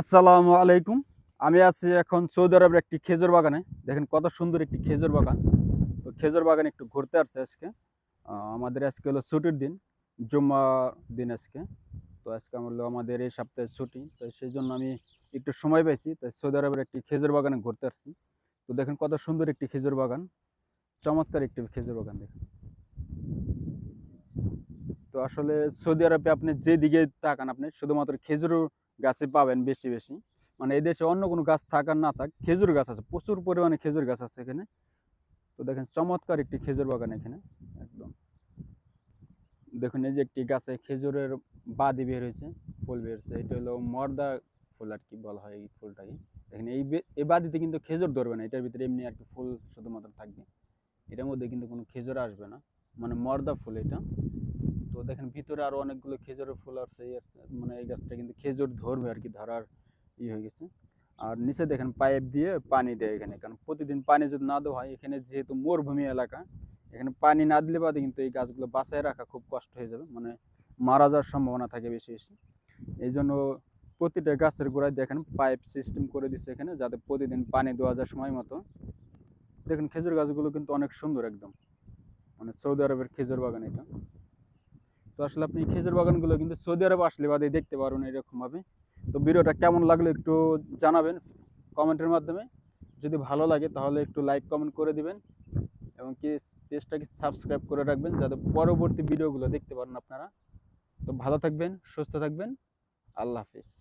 আসসালামু আলাইকুম। আমি আছি এখন সৌদি আরবের একটি খেজুর বাগানে। দেখেন কত সুন্দর একটি খেজুর বাগান। তো খেজুর বাগানে একটু ঘুরতে আসছে আজকে। আমাদের আজকে হলো ছুটির দিন জুম্মা দিন আজকে। তো আজকে হলো আমাদের এই সপ্তাহে ছুটি। তো সেই জন্য আমি একটু সময় পেয়েছি তো সৌদি আরবের একটি খেজুর বাগানে ঘুরতে আসছি। তো দেখেন কত সুন্দর একটি খেজুর বাগান। চমৎকার একটি খেজুর বাগান দেখেন। তো আসলে সৌদি আরবে আপনি যেদিকে তাকান আপনি, শুধুমাত্র খেজুর গাছে পাবেন বেশি বেশি। মানে এই দেশে অন্য কোনো গাছ থাক আর না থাক, খেজুর গাছ আছে, প্রচুর পরিমাণে খেজুর গাছ আছে এখানে। তো দেখেন চমৎকার একটি খেজুর বাগান এখানে, একদম। দেখুন এই যে একটি গাছে খেজুরের বাদি বের হয়েছে, ফুল বের হয়েছে। এটা হলো মর্দা ফুল আর কি বলা হয় এই ফুলটাকে। দেখেন এই এই বাদিতে কিন্তু খেজুর ধরবে না, এটার ভিতরে এমনি আর কি ফুল শুধুমাত্র থাকবে। এটার মধ্যে কিন্তু কোনো খেজুর আসবে না। মানে মর্দা ফুল এটা। তো দেখেন ভিতরে আরও অনেকগুলো খেজুরের ফুল আছে মানে এই গাছটা কিন্তু খেজুর ধরবে আর কি, ধরার ই হয়ে গেছে। আর নিচে দেখেন পাইপ দিয়ে পানি দেয় এখানে, কারণ প্রতিদিন পানি যদি না দেওয়া হয়, এখানে যেহেতু মরুভূমি এলাকা, এখানে পানি না দিলে বাদে কিন্তু এই গাছগুলো বাঁচায় রাখা খুব কষ্ট হয়ে যাবে মানে মারা যাওয়ার সম্ভাবনা থাকে বেশি বেশি। এই জন্য প্রতিটা গাছের গোড়ায় দেখেন পাইপ সিস্টেম করে দিচ্ছে এখানে, যাতে প্রতিদিন পানি দেওয়া যায় সময় মতো। দেখেন খেজুর গাছগুলো কিন্তু অনেক সুন্দর একদম মানে সৌদি আরবের খেজুর বাগান এটা। তো আসলে আপনি খেজুর বাগানগুলো কিন্তু সৌদি আরব আসলে বাদে দেখতে পারবেন এরকমভাবে। তো ভিডিওটা কেমন লাগল একটু জানাবেন কমেন্টের মাধ্যমে। যদি ভালো লাগে তাহলে একটু লাইক, কমেন্ট করে দিবেন এবং কি পেজটাকে সাবস্ক্রাইব করে রাখবেন যাতে পরবর্তী ভিডিওগুলো দেখতে পারেন আপনারা। তো ভালো থাকবেন, সুস্থ থাকবেন। আল্লাহ হাফিজ।